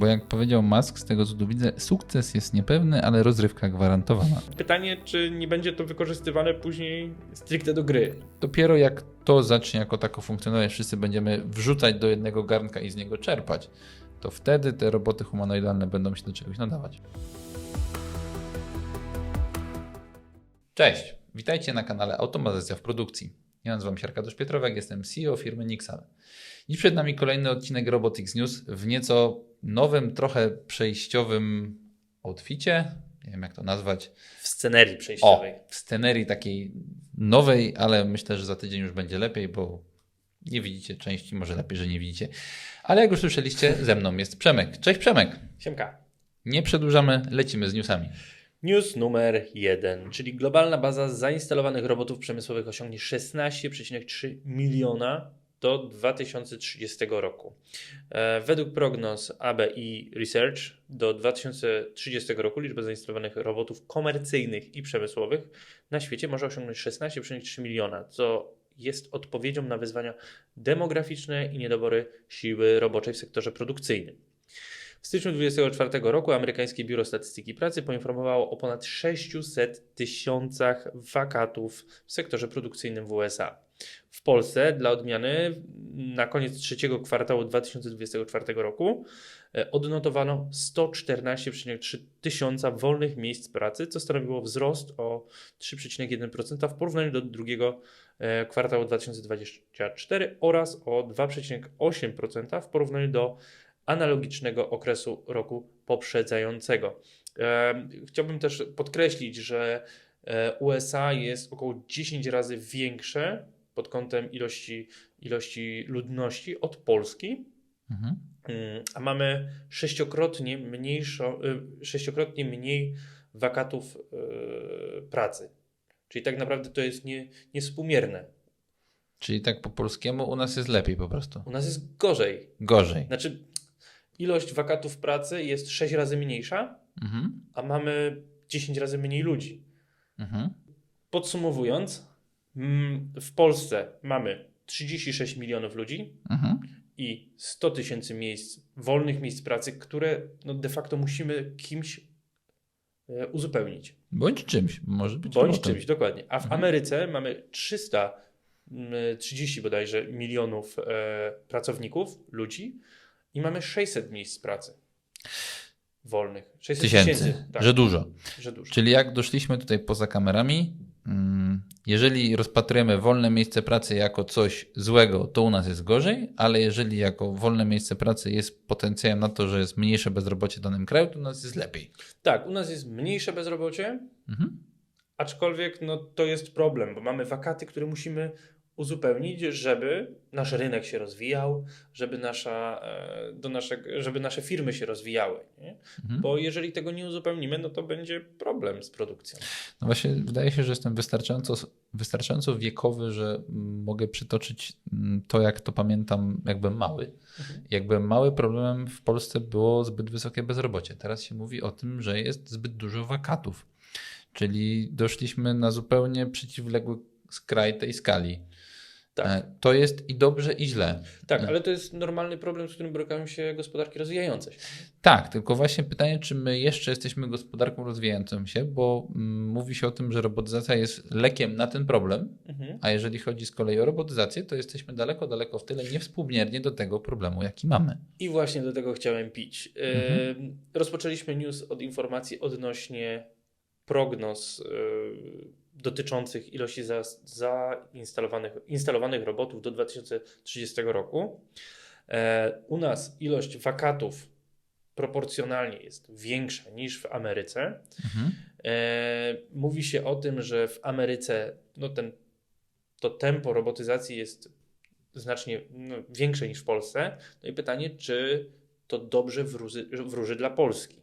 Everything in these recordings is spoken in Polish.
Bo jak powiedział Musk, z tego co tu widzę, sukces jest niepewny, ale rozrywka gwarantowana. Pytanie, czy nie będzie to wykorzystywane później stricte do gry. Dopiero jak to zacznie jako tako funkcjonować, wszyscy będziemy wrzucać do jednego garnka i z niego czerpać, to wtedy te roboty humanoidalne będą się do czegoś nadawać. Cześć, witajcie na kanale Automatyzacja w Produkcji. Ja nazywam się Arkadiusz Pietrowek, jestem CEO firmy Nixal. Dziś przed nami kolejny odcinek Robotics News w nieco nowym, trochę przejściowym outficie, nie wiem jak to nazwać, W scenerii o, przejściowej. w scenerii takiej nowej, ale myślę, że za tydzień już będzie lepiej, bo nie widzicie części, może lepiej, że nie widzicie. Ale jak już słyszeliście, ze mną jest Przemek. Cześć Przemek. Siemka. Nie przedłużamy, lecimy z newsami. News numer jeden, czyli globalna baza zainstalowanych robotów przemysłowych osiągnie 16,3 miliona do 2030 roku. E, Według prognoz ABI Research do 2030 roku liczba zainstalowanych robotów komercyjnych i przemysłowych na świecie może osiągnąć 16,3 miliona, co jest odpowiedzią na wyzwania demograficzne i niedobory siły roboczej w sektorze produkcyjnym. W styczniu 2024 roku amerykańskie Biuro Statystyki Pracy poinformowało o ponad 600 tysiącach wakatów w sektorze produkcyjnym w USA. W Polsce, dla odmiany, na koniec trzeciego kwartału 2024 roku e, odnotowano 114,3 tysiąca wolnych miejsc pracy, co stanowiło wzrost o 3,1% w porównaniu do drugiego e, kwartału 2024 oraz o 2,8% w porównaniu do analogicznego okresu roku poprzedzającego. E, Chciałbym też podkreślić, że USA jest około 10 razy większe pod kątem ilości, ilości ludności od Polski, Mhm. Mm, a mamy sześciokrotnie, mniejszo, y, sześciokrotnie mniej wakatów y, pracy. Czyli tak naprawdę to jest nie, niewspółmierne. Czyli tak po polskiemu u nas jest lepiej po prostu. U nas jest gorzej. Gorzej. Znaczy, ilość wakatów pracy jest 6 razy mniejsza, Mhm. a mamy 10 razy mniej ludzi. Mhm. Podsumowując, w Polsce mamy 36 milionów ludzi Mhm. i 100 tysięcy miejsc, wolnych miejsc pracy, które no de facto musimy kimś e, uzupełnić. Bądź czymś, może być Bądź robotem. czymś, dokładnie. A w Mhm. Ameryce mamy 330 bodajże milionów e, pracowników, ludzi i mamy 600 miejsc pracy wolnych. 600 Tysięcy, tysięcy. tak, że dużo. że dużo. Czyli jak doszliśmy tutaj poza kamerami, mm, jeżeli rozpatrujemy wolne miejsce pracy jako coś złego, to u nas jest gorzej, ale jeżeli jako wolne miejsce pracy jest potencjałem na to, że jest mniejsze bezrobocie w danym kraju, to u nas jest lepiej. Tak, u nas jest mniejsze bezrobocie, Mhm. aczkolwiek no, to jest problem, bo mamy wakaty, które musimy uzupełnić, żeby nasz rynek się rozwijał, żeby, nasza, e, do naszego, żeby nasze firmy się rozwijały. Mhm. Bo jeżeli tego nie uzupełnimy, no to będzie problem z produkcją. No właśnie, wydaje się, że jestem wystarczająco, wystarczająco wiekowy, że mogę przytoczyć mm, to, jak to pamiętam, jak byłem mały. Mhm. Jak byłem mały, problemem w Polsce było zbyt wysokie bezrobocie. Teraz się mówi o tym, że jest zbyt dużo wakatów. Czyli doszliśmy na zupełnie przeciwległy skraj tej skali. Tak. E, To jest i dobrze, i źle. Tak, ale to jest normalny problem, z którym borykają się gospodarki rozwijające się. Tak, tylko właśnie pytanie, czy my jeszcze jesteśmy gospodarką rozwijającą się, bo mm, mówi się o tym, że robotyzacja jest lekiem na ten problem, Mhm. A jeżeli chodzi z kolei o robotyzację, to jesteśmy daleko, daleko w tyle, niewspółmiernie do tego problemu, jaki mamy. I właśnie do tego chciałem pić. Yy, Mhm. Rozpoczęliśmy news od informacji odnośnie prognoz dotyczących ilości za, zainstalowanych instalowanych robotów do 2030 roku. E, u nas ilość wakatów proporcjonalnie jest większa niż w Ameryce. Mhm. E, mówi się o tym, że w Ameryce no ten, to tempo robotyzacji jest znacznie no, większe niż w Polsce. No i pytanie, czy to dobrze wróży, wróży dla Polski?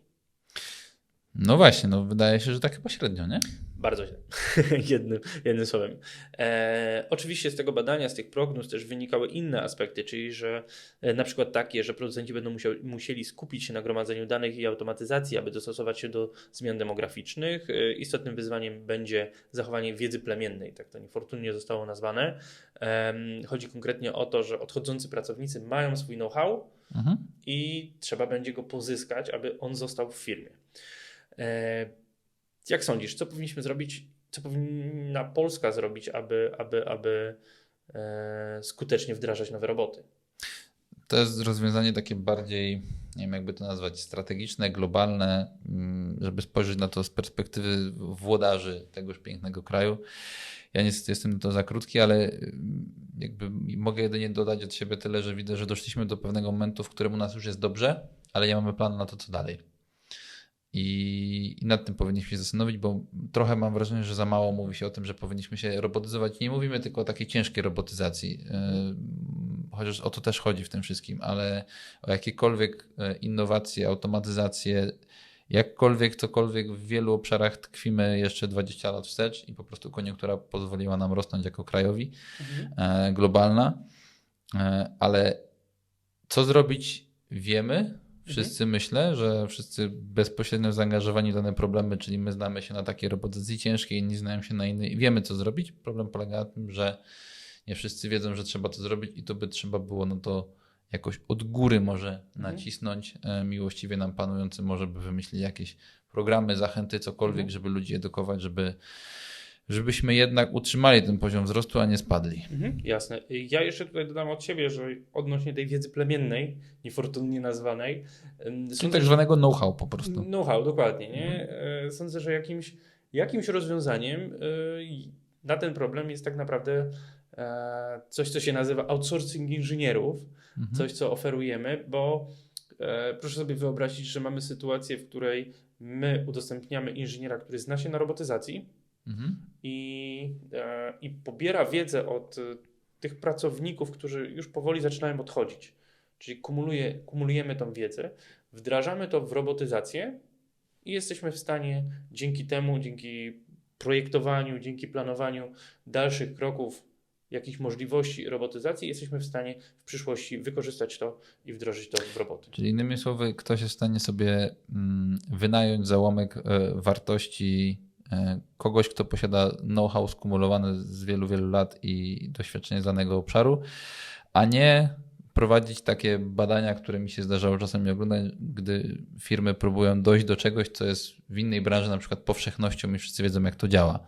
No właśnie, no wydaje się, że tak chyba średnio, nie? Bardzo źle. jednym, jednym słowem. E, oczywiście z tego badania, z tych prognoz też wynikały inne aspekty, czyli że e, na przykład takie, że producenci będą musiał, musieli skupić się na gromadzeniu danych i automatyzacji, aby dostosować się do zmian demograficznych. E, istotnym wyzwaniem będzie zachowanie wiedzy plemiennej, tak to niefortunnie zostało nazwane. Em, chodzi konkretnie o to, że odchodzący pracownicy mają swój know-how, Mhm. i trzeba będzie go pozyskać, aby on został w firmie. Jak sądzisz, co powinniśmy zrobić, co powinna Polska zrobić, aby, aby, aby e, skutecznie wdrażać nowe roboty? To jest rozwiązanie takie bardziej, nie wiem jakby to nazwać, strategiczne, globalne, mm, żeby spojrzeć na to z perspektywy włodarzy tegoż pięknego kraju. Ja niestety jestem to za krótki, ale mm, jakby mogę jedynie dodać od siebie tyle, że widzę, że doszliśmy do pewnego momentu, w którym u nas już jest dobrze, ale nie mamy planu na to, co dalej. I, I nad tym powinniśmy się zastanowić, bo trochę mam wrażenie, że za mało mówi się o tym, że powinniśmy się robotyzować. Nie mówimy tylko o takiej ciężkiej robotyzacji, yy, chociaż o to też chodzi w tym wszystkim, ale o jakiekolwiek e, innowacje, automatyzację, jakkolwiek, cokolwiek w wielu obszarach tkwimy jeszcze 20 lat wstecz i po prostu koniunktura pozwoliła nam rosnąć jako krajowi, e, globalna. E, ale co zrobić wiemy. Wszyscy myślę, że wszyscy bezpośrednio zaangażowani w dane problemy, czyli my znamy się na takiej robotyzacji ciężkiej, inni znają się na innej i wiemy co zrobić. Problem polega na tym, że nie wszyscy wiedzą, że trzeba to zrobić i to by trzeba było no to jakoś od góry może nacisnąć e, miłościwie nam panujący, może by wymyślili jakieś programy, zachęty, cokolwiek, Mhm. żeby ludzi edukować, żeby żebyśmy jednak utrzymali ten poziom wzrostu, a nie spadli. Mhm, jasne. Ja jeszcze tutaj dodam od siebie, że odnośnie tej wiedzy plemiennej, niefortunnie nazwanej, Czyli tak zwanego know-how po prostu. Know-how, dokładnie. Nie? E, Sądzę, że jakimś, jakimś rozwiązaniem e, na ten problem jest tak naprawdę e, coś, co się nazywa outsourcing inżynierów, Mhm. coś, co oferujemy, bo proszę sobie wyobrazić, że mamy sytuację, w której my udostępniamy inżyniera, który zna się na robotyzacji, Mhm. i, e, i pobiera wiedzę od e, tych pracowników, którzy już powoli zaczynają odchodzić. Czyli kumuluje, kumulujemy tą wiedzę, wdrażamy to w robotyzację i jesteśmy w stanie dzięki temu, dzięki projektowaniu, dzięki planowaniu dalszych kroków, jakichś możliwości robotyzacji, jesteśmy w stanie w przyszłości wykorzystać to i wdrożyć to w roboty. Czyli innymi słowy, ktoś jest w stanie sobie mm, wynająć załomek e, wartości kogoś, kto posiada know-how skumulowane z wielu, wielu lat i doświadczenie z danego obszaru, a nie prowadzić takie badania, które mi się zdarzało czasami oglądać, gdy firmy próbują dojść do czegoś, co jest w innej branży, na przykład powszechnością i wszyscy wiedzą, jak to działa.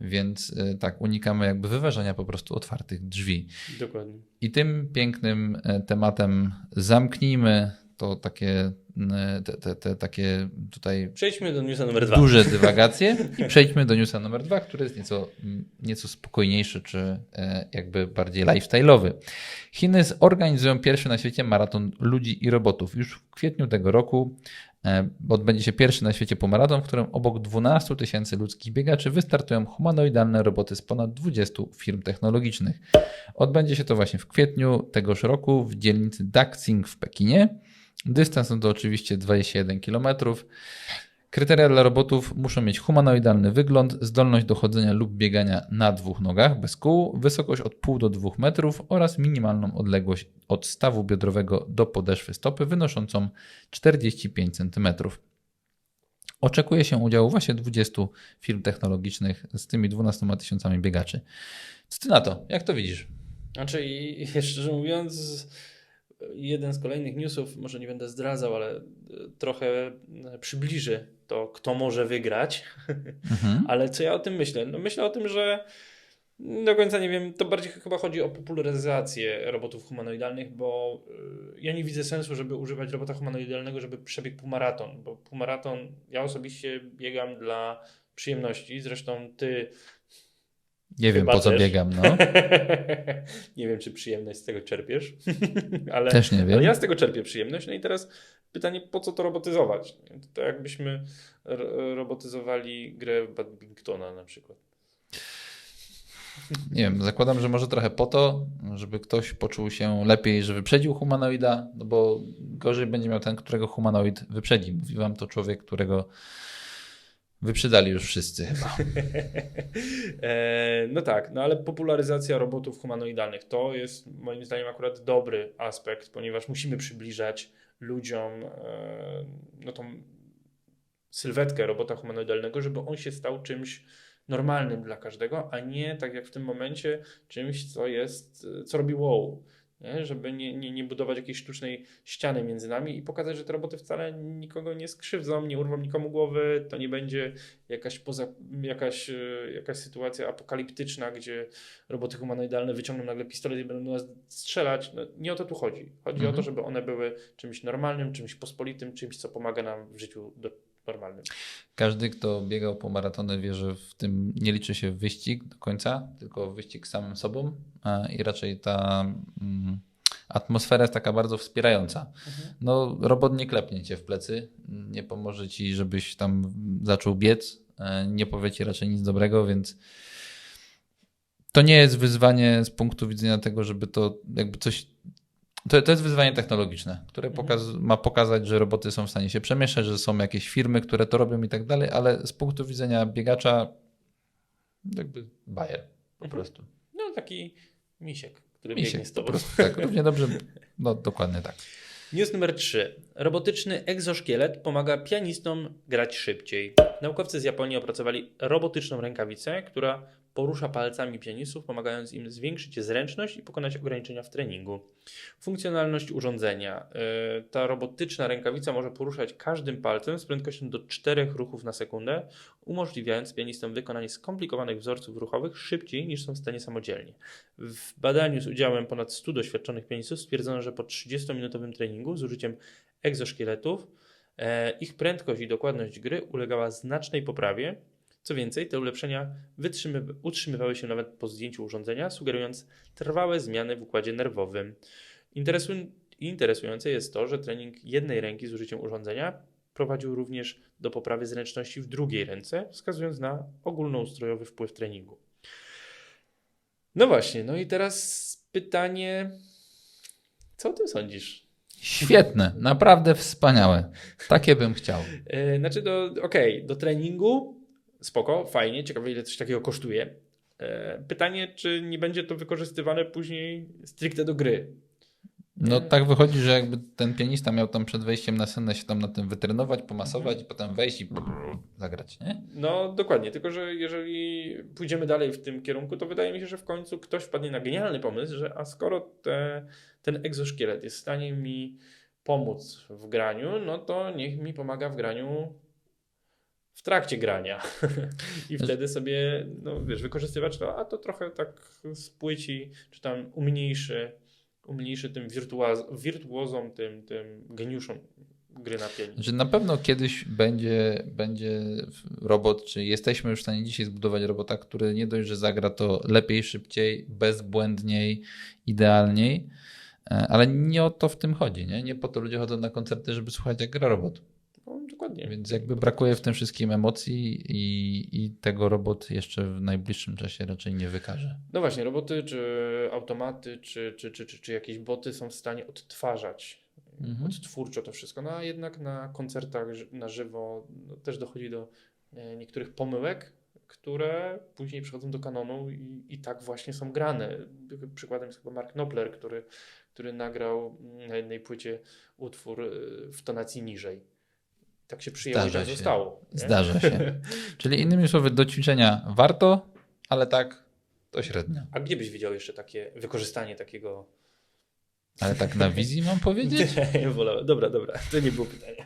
Więc e, tak, unikamy jakby wyważania po prostu otwartych drzwi. Dokładnie. I tym pięknym e, tematem zamknijmy to takie, e, te, te, te takie tutaj Przejdźmy do newsa numer dwa. duże dywagacje i przejdźmy do newsa numer dwa, który jest nieco, nieco spokojniejszy, czy e, jakby bardziej lifestyle'owy. Chiny zorganizują pierwszy na świecie maraton ludzi i robotów. Już w kwietniu tego roku e, odbędzie się pierwszy na świecie półmaraton, w którym obok 12 tysięcy ludzkich biegaczy wystartują humanoidalne roboty z ponad 20 firm technologicznych. Odbędzie się to właśnie w kwietniu tegoż roku w dzielnicy Daxing w Pekinie. Dystans to oczywiście 21 km. Kryteria dla robotów muszą mieć humanoidalny wygląd, zdolność do chodzenia lub biegania na dwóch nogach bez kół, wysokość od 0,5 do 2 metrów oraz minimalną odległość od stawu biodrowego do podeszwy stopy wynoszącą 45 cm. Oczekuje się udziału właśnie 20 firm technologicznych z tymi 12 tysiącami biegaczy. Co ty na to? Jak to widzisz? Znaczy, szczerze mówiąc, jeden z kolejnych newsów, może nie będę zdradzał, ale e, trochę e, przybliży to, kto może wygrać. Mhm. Ale co ja o tym myślę? No myślę o tym, że do końca nie wiem, to bardziej chyba chodzi o popularyzację robotów humanoidalnych, bo y, ja nie widzę sensu, żeby używać robota humanoidalnego, żeby przebiegł półmaraton, bo półmaraton ja osobiście biegam dla przyjemności, zresztą ty Nie wiem Chyba po co też. biegam, no. nie wiem, czy przyjemność z tego czerpiesz, ale, Też nie wiem. ale ja z tego czerpię przyjemność. No i teraz pytanie, po co to robotyzować? To jakbyśmy ro- robotyzowali grę badmintona na przykład. Nie wiem, zakładam, że może trochę po to, żeby ktoś poczuł się lepiej, że wyprzedził humanoida, no bo gorzej będzie miał ten, którego humanoid wyprzedzi. Mówi wam to człowiek, którego wyprzedali już wszyscy chyba. E, no tak, no ale popularyzacja robotów humanoidalnych to jest moim zdaniem akurat dobry aspekt, ponieważ musimy przybliżać ludziom e, no tą sylwetkę robota humanoidalnego, żeby on się stał czymś normalnym dla każdego, a nie tak jak w tym momencie czymś, co jest, co robi wow. Nie? żeby nie, nie, nie budować jakiejś sztucznej ściany między nami i pokazać, że te roboty wcale nikogo nie skrzywdzą, nie urwą nikomu głowy, to nie będzie jakaś, poza, jakaś, e, jakaś sytuacja apokaliptyczna, gdzie roboty humanoidalne wyciągną nagle pistolet i będą do nas strzelać. No, nie o to tu chodzi. Chodzi Mhm. o to, żeby one były czymś normalnym, czymś pospolitym, czymś, co pomaga nam w życiu do, normalnym. Każdy, kto biegał po maratony, wie, że w tym nie liczy się wyścig do końca, tylko wyścig samym sobą i raczej ta mm, atmosfera jest taka bardzo wspierająca. No, robot nie klepnie cię w plecy, nie pomoże ci, żebyś tam zaczął biec, e, nie powie ci raczej nic dobrego, więc to nie jest wyzwanie z punktu widzenia tego, żeby to jakby coś. To, to jest wyzwanie technologiczne, które pokaz, ma pokazać, że roboty są w stanie się przemieszczać, że są jakieś firmy, które to robią i tak dalej, ale z punktu widzenia biegacza, jakby bajer po Mhm. prostu. No taki misiek, który Misiek, biegnie z po tobą. prostu tak, równie dobrze, no dokładnie tak. News numer 3. Robotyczny egzoszkielet pomaga pianistom grać szybciej. Naukowcy z Japonii opracowali robotyczną rękawicę, która porusza palcami pianistów, pomagając im zwiększyć zręczność i pokonać ograniczenia w treningu. Funkcjonalność urządzenia. Yy, Ta robotyczna rękawica może poruszać każdym palcem z prędkością do 4 ruchów na sekundę, umożliwiając pianistom wykonanie skomplikowanych wzorców ruchowych szybciej niż są w stanie samodzielnie. W badaniu z udziałem ponad 100 doświadczonych pianistów stwierdzono, że po 30-minutowym treningu z użyciem egzoszkieletów e, ich prędkość i dokładność gry ulegała znacznej poprawie. Co więcej, te ulepszenia utrzymywały się nawet po zdjęciu urządzenia, sugerując trwałe zmiany w układzie nerwowym. Interesu- interesujące jest to, że trening jednej ręki z użyciem urządzenia prowadził również do poprawy zręczności w drugiej ręce, wskazując na ogólnoustrojowy wpływ treningu. No właśnie, no i teraz pytanie, co o tym sądzisz? Świetne, naprawdę wspaniałe. Takie bym chciał. Yy, znaczy, do, okej, do treningu spoko, fajnie, ciekawe ile coś takiego kosztuje. Yy, pytanie, czy nie będzie to wykorzystywane później stricte do gry. No tak wychodzi, że jakby ten pianista miał tam przed wejściem na scenę się tam na tym wytrenować, pomasować i potem wejść i zagrać, nie? No dokładnie, tylko że jeżeli pójdziemy dalej w tym kierunku, to wydaje mi się, że w końcu ktoś wpadnie na genialny pomysł, że a skoro te, ten egzoszkielet jest w stanie mi pomóc w graniu, no to niech mi pomaga w graniu w trakcie grania. I wtedy sobie, no wiesz, wykorzystywać to, a to trochę tak spłyci, czy tam umniejszy, umniejszy tym wirtuaz, wirtuozom, tym, tym geniuszom gry na pianinie. Że na pewno kiedyś będzie, będzie robot, czy jesteśmy już w stanie dzisiaj zbudować robota, który nie dość, że zagra to lepiej, szybciej, bezbłędniej, idealniej, e, ale nie o to w tym chodzi, nie? Nie po to ludzie chodzą na koncerty, żeby słuchać jak gra robot. No, dokładnie. Więc jakby brakuje w tym wszystkim emocji i, i tego robot jeszcze w najbliższym czasie raczej nie wykaże. No właśnie, roboty, czy automaty, czy, czy, czy, czy, czy jakieś boty są w stanie odtwarzać Mhm. odtwórczo to wszystko. No a jednak na koncertach na żywo no, też dochodzi do e, niektórych pomyłek, które później przychodzą do kanonu i, i tak właśnie są grane. Przykładem jest chyba Mark Knopfler, który, który nagrał na jednej płycie utwór e, w tonacji niżej. Tak się przyjęło i Zdarza tak się. zostało. nie? Zdarza się. Czyli innymi słowy, do ćwiczenia warto, ale tak to średnio. A gdzie byś widział jeszcze takie wykorzystanie takiego Ale tak na wizji mam powiedzieć? Nie, wolałem. Dobra, dobra, to nie było pytania.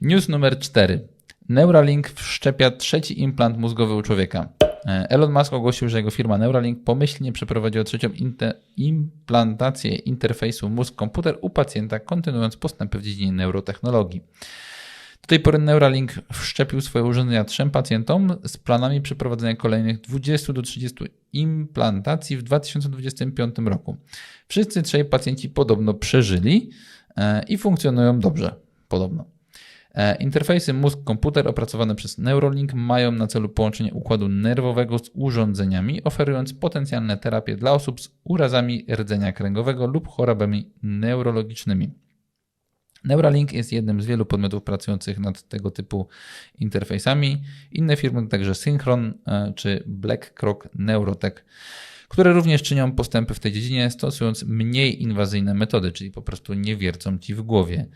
News numer 4. Neuralink wszczepia trzeci implant mózgowy u człowieka. E, Elon Musk ogłosił, że jego firma Neuralink pomyślnie przeprowadziła trzecią inte- implantację interfejsu mózg-komputer u pacjenta, kontynuując postępy w dziedzinie neurotechnologii. Do tej pory Neuralink wszczepił swoje urządzenia trzem pacjentom z planami przeprowadzenia kolejnych 20 do 30 implantacji w 2025 roku. Wszyscy trzej pacjenci podobno przeżyli e, i funkcjonują dobrze. Podobno. E, Interfejsy mózg-komputer opracowane przez Neuralink mają na celu połączenie układu nerwowego z urządzeniami, oferując potencjalne terapie dla osób z urazami rdzenia kręgowego lub chorobami neurologicznymi. Neuralink jest jednym z wielu podmiotów pracujących nad tego typu interfejsami. Inne firmy także Synchron e, czy BlackRock Neurotech, które również czynią postępy w tej dziedzinie, stosując mniej inwazyjne metody, czyli po prostu nie wiercą ci w głowie.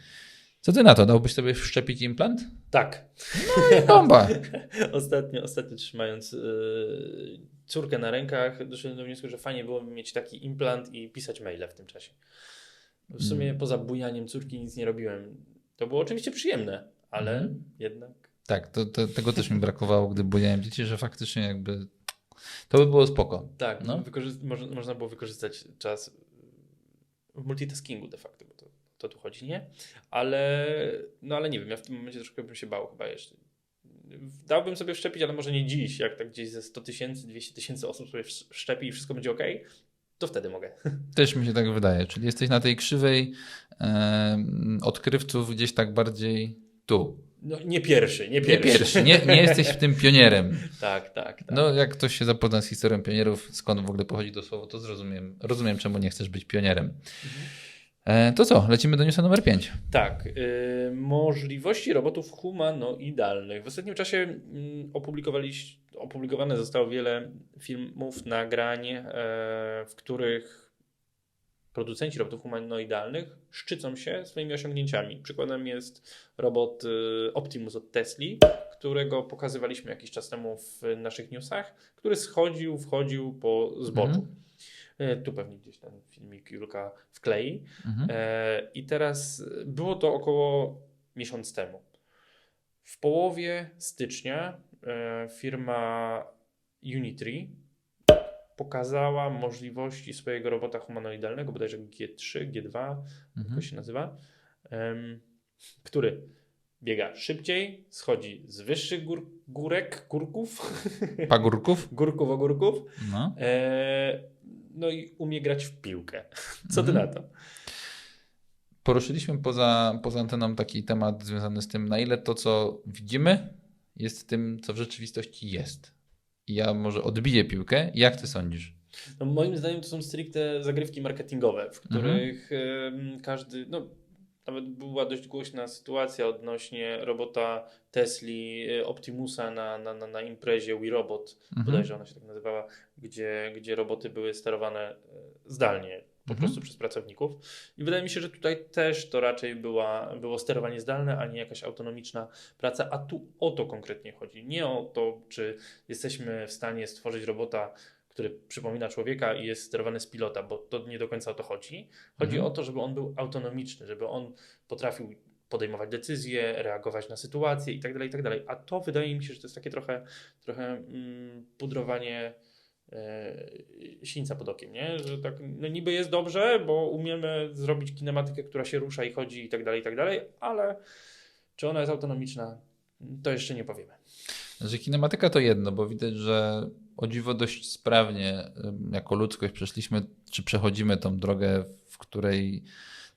Co ty na to? Dałbyś sobie wszczepić implant? Tak. Bomba! ostatnio, ostatnio trzymając yy, córkę na rękach, doszedłem do wniosku, że fajnie byłoby mieć taki implant i pisać maile w tym czasie. W sumie Mm. poza bujaniem córki nic nie robiłem. To było oczywiście przyjemne, ale Mhm. jednak. Tak, to, to, tego też mi brakowało, gdy bujałem dzieci, że faktycznie jakby to by było spoko. Tak, No. wykorzy- moż- można było wykorzystać czas w multitaskingu de facto, to, tu chodzi, nie? Ale, no ale nie wiem, ja w tym momencie troszkę bym się bał chyba jeszcze. Dałbym sobie wszczepić, ale może nie dziś, jak tak gdzieś ze 100 tysięcy, 200 tysięcy osób sobie wsz- wszczepi i wszystko będzie ok, to wtedy mogę. Też mi się tak wydaje. Czyli jesteś na tej krzywej em, odkrywców gdzieś tak bardziej tu. No nie pierwszy, nie Nie pierwszy. pierwszy, nie, nie jesteś w tym pionierem. Tak, tak, tak. No, jak ktoś się zapozna z historią pionierów, skąd w ogóle pochodzi to słowo, to zrozumiem, rozumiem, czemu nie chcesz być pionierem. E, to co, lecimy do newsa numer 5. Tak, y, możliwości robotów humanoidalnych. W ostatnim czasie mm, opublikowane zostało wiele filmów, nagrań, e, w których producenci robotów humanoidalnych szczycą się swoimi osiągnięciami. Przykładem jest robot y, Optimus od Tesli, którego pokazywaliśmy jakiś czas temu w naszych newsach, który schodził, wchodził po zboczu. Mhm. E, Tu pewnie gdzieś ten filmik Julka wklei. Mhm. E, I teraz było to około miesiąc temu. W połowie stycznia e, firma Unitree pokazała możliwości swojego robota humanoidalnego, bodajże G3, G2, jak Mhm. to się nazywa, który biega szybciej, schodzi z wyższych gór, górek, górków, Pagórków? górków, ogórków, No. e, no i umie grać w piłkę. Co ty Mhm. na to? Poruszyliśmy poza, poza anteną taki temat związany z tym, na ile to, co widzimy, jest tym, co w rzeczywistości jest. I ja może odbiję piłkę. Jak ty sądzisz? No, moim zdaniem to są stricte zagrywki marketingowe, w których em, każdy, no nawet była dość głośna sytuacja odnośnie robota Tesli, e, Optimusa na, na, na, na imprezie We Robot, Mhm. bodajże ona się tak nazywała, gdzie, gdzie roboty były sterowane e, zdalnie, po Mhm. prostu przez pracowników. I wydaje mi się, że tutaj też to raczej była, było sterowanie zdalne, a nie jakaś autonomiczna praca, a tu o to konkretnie chodzi. Nie o to, czy jesteśmy w stanie stworzyć robota, który przypomina człowieka i jest sterowany z pilota, bo to nie do końca o to chodzi. Chodzi Mhm. o to, żeby on był autonomiczny, żeby on potrafił podejmować decyzje, reagować na sytuacje itd., itd. A to wydaje mi się, że to jest takie trochę, trochę mm, pudrowanie e, sińca pod okiem, nie? Że tak, no niby jest dobrze, bo umiemy zrobić kinematykę, która się rusza i chodzi i tak dalej, i tak dalej, ale czy ona jest autonomiczna, to jeszcze nie powiemy. Że kinematyka to jedno, bo widać, że o dziwo dość sprawnie jako ludzkość przeszliśmy, czy przechodzimy tą drogę, w której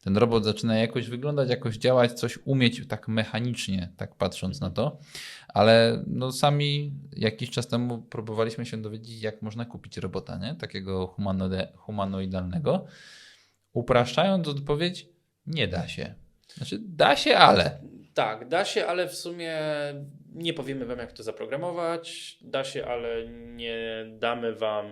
ten robot zaczyna jakoś wyglądać, jakoś działać, coś umieć tak mechanicznie, tak patrząc na to. Ale no sami jakiś czas temu próbowaliśmy się dowiedzieć, jak można kupić robota, nie? takiego humanoidalnego. Upraszczając odpowiedź, nie da się. Znaczy, da się, ale. Tak, da się, ale w sumie nie powiemy Wam, jak to zaprogramować. Da się, ale nie damy Wam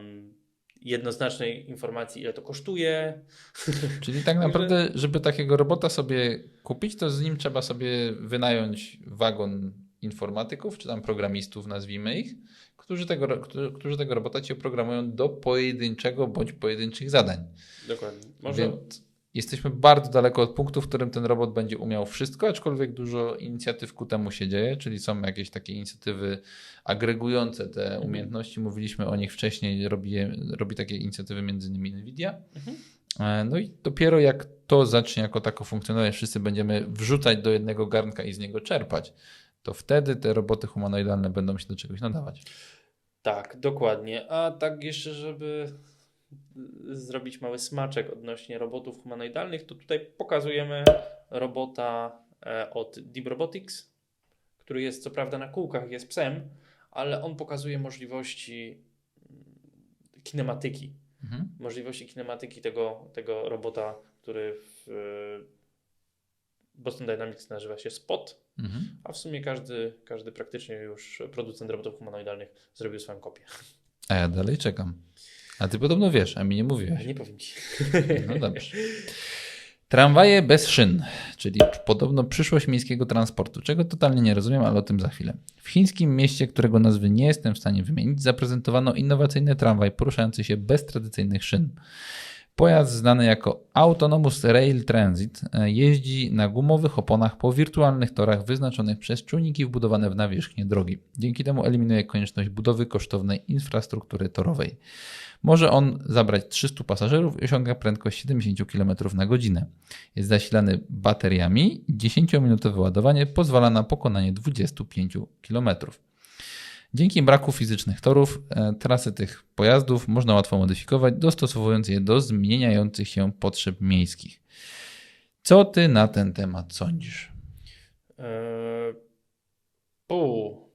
jednoznacznej informacji, ile to kosztuje. Czyli tak naprawdę, żeby takiego robota sobie kupić, to z nim trzeba sobie wynająć wagon informatyków, czy tam programistów, nazwijmy ich, którzy tego, którzy, tego robota ci oprogramują do pojedynczego bądź pojedynczych zadań. Dokładnie. Może Więc jesteśmy bardzo daleko od punktu, w którym ten robot będzie umiał wszystko, aczkolwiek dużo inicjatyw ku temu się dzieje, czyli są jakieś takie inicjatywy agregujące te Mhm. umiejętności. Mówiliśmy o nich wcześniej, robi, robi takie inicjatywy między innymi NVIDIA. Mhm. E, No i dopiero jak to zacznie jako tako funkcjonować, wszyscy będziemy wrzucać do jednego garnka i z niego czerpać, to wtedy te roboty humanoidalne będą się do czegoś nadawać. tak, dokładnie. A tak jeszcze, żeby zrobić mały smaczek odnośnie robotów humanoidalnych, to tutaj pokazujemy robota e, od Deep Robotics, który jest co prawda na kółkach, jest psem, ale on pokazuje możliwości mm, kinematyki. Mhm. możliwości kinematyki tego, tego robota, który w e, Boston Dynamics nazywa się Spot, Mhm. a w sumie każdy, każdy praktycznie już producent robotów humanoidalnych zrobił swoją kopię. A ja dalej czekam. A ty podobno wiesz, a mi nie mówiłeś. Nie powiem ci. No dobrze. Tramwaje bez szyn, czyli podobno przyszłość miejskiego transportu, czego totalnie nie rozumiem, ale o tym za chwilę. W chińskim mieście, którego nazwy nie jestem w stanie wymienić, zaprezentowano innowacyjny tramwaj poruszający się bez tradycyjnych szyn. Pojazd znany jako Autonomous Rail Transit e, jeździ na gumowych oponach po wirtualnych torach wyznaczonych przez czujniki wbudowane w nawierzchnię drogi. Dzięki temu eliminuje konieczność budowy kosztownej infrastruktury torowej. Może on zabrać 300 pasażerów i osiąga prędkość 70 km na godzinę. Jest zasilany bateriami. 10-minutowe ładowanie pozwala na pokonanie 25 km. Dzięki braku fizycznych torów, e, trasy tych pojazdów można łatwo modyfikować, dostosowując je do zmieniających się potrzeb miejskich. Co ty na ten temat sądzisz? Eee,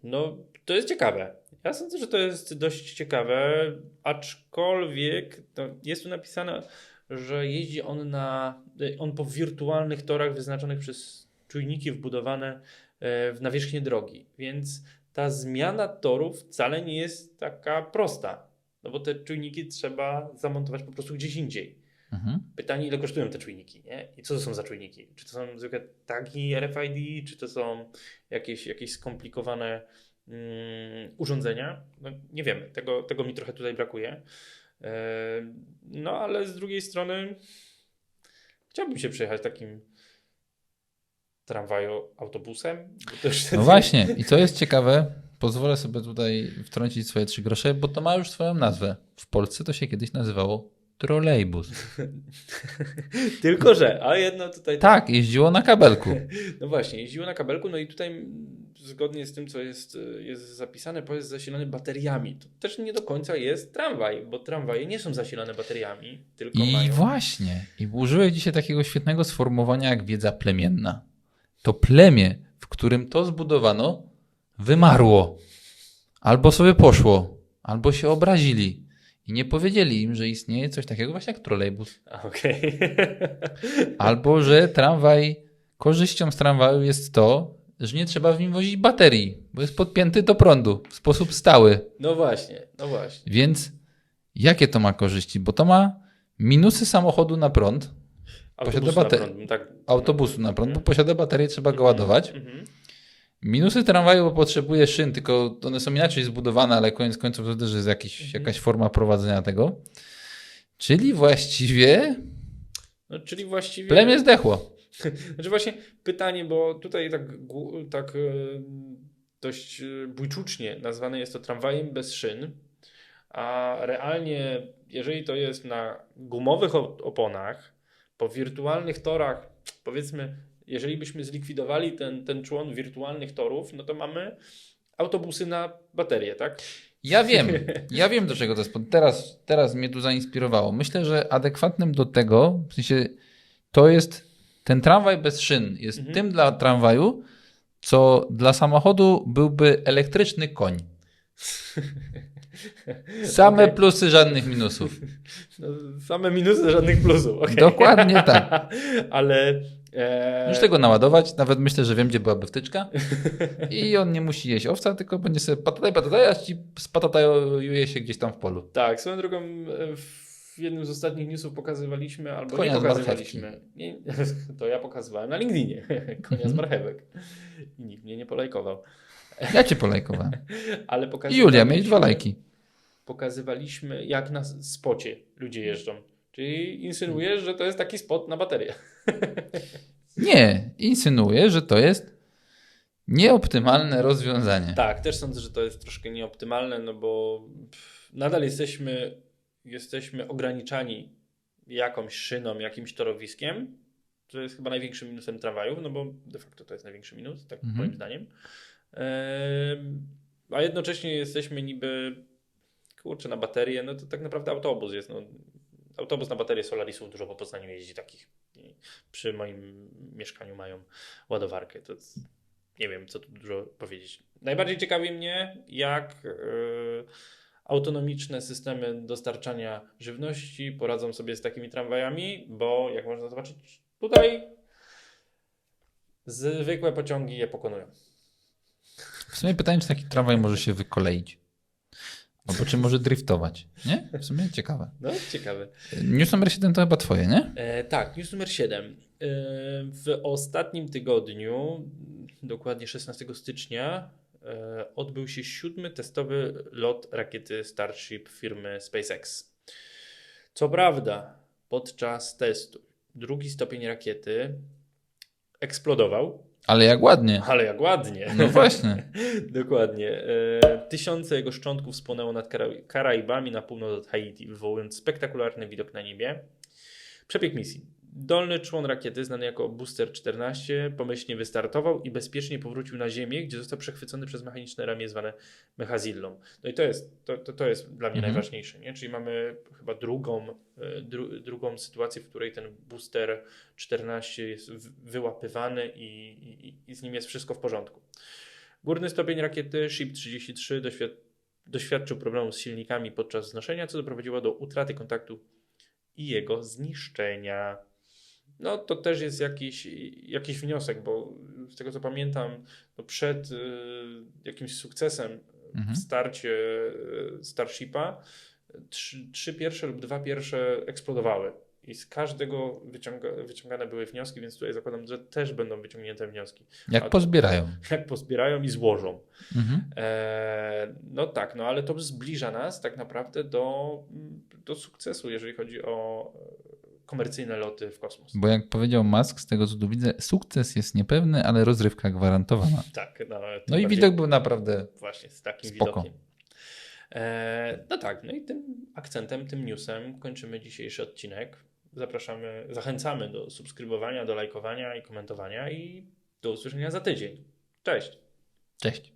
no to jest ciekawe. Ja sądzę, że to jest dość ciekawe, aczkolwiek no, jest tu napisane, że jeździ on na on po wirtualnych torach wyznaczonych przez czujniki wbudowane e, w nawierzchnię drogi, więc ta zmiana torów wcale nie jest taka prosta, no bo te czujniki trzeba zamontować po prostu gdzieś indziej. Mhm. Pytanie, ile kosztują te czujniki, nie? I co to są za czujniki? Czy to są zwykłe tagi RFID, czy to są jakieś, jakieś skomplikowane mm, urządzenia? No, nie wiemy, tego, tego mi trochę tutaj brakuje. E, no, ale z drugiej strony chciałbym się przejechać takim tramwaju autobusem. No właśnie, i co jest ciekawe, pozwolę sobie tutaj wtrącić swoje trzy grosze, bo to ma już swoją nazwę. W Polsce to się kiedyś nazywało trolejbus. Tylko, że, a jedno tutaj... Tak, jeździło na kabelku. No właśnie, jeździło na kabelku, no i tutaj zgodnie z tym, co jest, jest zapisane, pojazd zasilany bateriami. To też nie do końca jest tramwaj, bo tramwaje nie są zasilane bateriami, tylko I mają... właśnie, i użyłeś dzisiaj takiego świetnego sformułowania jak wiedza plemienna. To plemię, w którym to zbudowano, wymarło. Albo sobie poszło, albo się obrazili. I nie powiedzieli im, że istnieje coś takiego właśnie jak trolejbus. Okej. Albo że tramwaj, korzyścią z tramwaju jest to, że nie trzeba w nim wozić baterii, bo jest podpięty do prądu w sposób stały. No właśnie, no właśnie. Więc jakie to ma korzyści? Bo to ma minusy samochodu na prąd, Posiada Autobusu na bater- prąd, tak. autobusu na prąd, bo posiada baterię, trzeba go ładować. Mhm. Minusy tramwaju, bo potrzebuje szyn, tylko one są inaczej zbudowane, ale koniec końców to też jest jakiś, Mhm. jakaś forma prowadzenia tego. Czyli właściwie No, czyli właściwie... plemię zdechło. Znaczy właśnie pytanie, bo tutaj tak, tak e, dość e, bujczucznie nazwane jest to tramwajem bez szyn, a realnie jeżeli to jest na gumowych op- oponach, po wirtualnych torach, powiedzmy, jeżeli byśmy zlikwidowali ten, ten człon wirtualnych torów, no to mamy autobusy na baterie, tak? Ja wiem, ja wiem do czego to jest. Teraz, teraz mnie tu zainspirowało. Myślę, że adekwatnym do tego, w sensie to jest ten tramwaj bez szyn, jest Mhm. tym dla tramwaju, co dla samochodu byłby elektryczny koń. Same Okej. plusy, żadnych minusów. No, same minusy, żadnych plusów. okej. Dokładnie tak. Ale... E... Możesz tego naładować, nawet myślę, że wiem, gdzie byłaby wtyczka. I on nie musi jeść owca, tylko będzie sobie patataj, patataj, aż ci spatatajuje się gdzieś tam w polu. Tak, swoją drogą e, w jednym z ostatnich newsów pokazywaliśmy, albo Konia nie pokazywaliśmy. Nie, to ja pokazywałem na LinkedInie. Konia z Mhm. marchewek. I nikt mnie nie polajkował. Ja cię polajkowałem. Ale I Julia, mieć dwa lajki. Pokazywaliśmy, jak na spocie ludzie jeżdżą. Czyli insynuujesz, że to jest taki spot na baterię. Nie, insynuuję, że to jest nieoptymalne rozwiązanie. Tak, też sądzę, że to jest troszkę nieoptymalne, no bo nadal jesteśmy, jesteśmy ograniczani jakąś szyną, jakimś torowiskiem, co jest chyba największym minusem tramwajów, no bo de facto to jest największy minus, tak Mhm. moim zdaniem. A jednocześnie jesteśmy niby, kurczę, na baterię, no to tak naprawdę autobus jest, no. Autobus na baterię Solarisów dużo po Poznaniu jeździ takich. I Przy moim mieszkaniu mają ładowarkę. To nie wiem, co tu dużo powiedzieć. Najbardziej ciekawi mnie, jak e, autonomiczne systemy dostarczania żywności poradzą sobie z takimi tramwajami, bo jak można zobaczyć tutaj, zwykłe pociągi je pokonują. W sumie pytanie, czy taki tramwaj może się wykoleić. Albo czy może driftować, nie? W sumie ciekawe. No, ciekawe. News numer 7 to chyba twoje, nie? E, tak, news numer 7. E, w ostatnim tygodniu, dokładnie 16 stycznia, e, odbył się siódmy testowy lot rakiety Starship firmy SpaceX. Co prawda, podczas testu drugi stopień rakiety eksplodował, Ale jak ładnie. ale jak ładnie. No właśnie. Dokładnie. E, tysiące jego szczątków spłonęło nad Kara- Karaibami na północ od Haiti, wywołując spektakularny widok na niebie. Przebieg misji. Dolny człon rakiety, znany jako Booster 14, pomyślnie wystartował i bezpiecznie powrócił na Ziemię, gdzie został przechwycony przez mechaniczne ramię zwane mechazillą. No i to jest, to, to, to jest dla mnie Mhm. najważniejsze. Nie? Czyli mamy chyba drugą, e, dru, drugą sytuację, w której ten Booster 14 jest wyłapywany i, i, i z nim jest wszystko w porządku. Górny stopień rakiety SHIP-33 doświad doświadczył problemu z silnikami podczas wznoszenia, co doprowadziło do utraty kontaktu i jego zniszczenia. No to też jest jakiś, jakiś wniosek, bo z tego co pamiętam, no przed y, jakimś sukcesem Mhm. w starcie y, Starshipa trzy, trzy pierwsze lub dwa pierwsze eksplodowały. I z każdego wyciąga, wyciągane były wnioski, więc tutaj zakładam, że też będą wyciągnięte wnioski. Jak A- pozbierają. Jak pozbierają i złożą. Mhm. E, no tak, no ale to zbliża nas tak naprawdę do, do sukcesu, jeżeli chodzi o komercyjne loty w kosmos. Bo jak powiedział Musk, z tego co tu widzę, sukces jest niepewny, ale rozrywka gwarantowana. Tak, no, No i widok był naprawdę właśnie z takim spoko. widokiem. E, no tak, no i tym akcentem, tym newsem kończymy dzisiejszy odcinek. Zapraszamy, zachęcamy do subskrybowania, do lajkowania i komentowania i do usłyszenia za tydzień. Cześć! Cześć.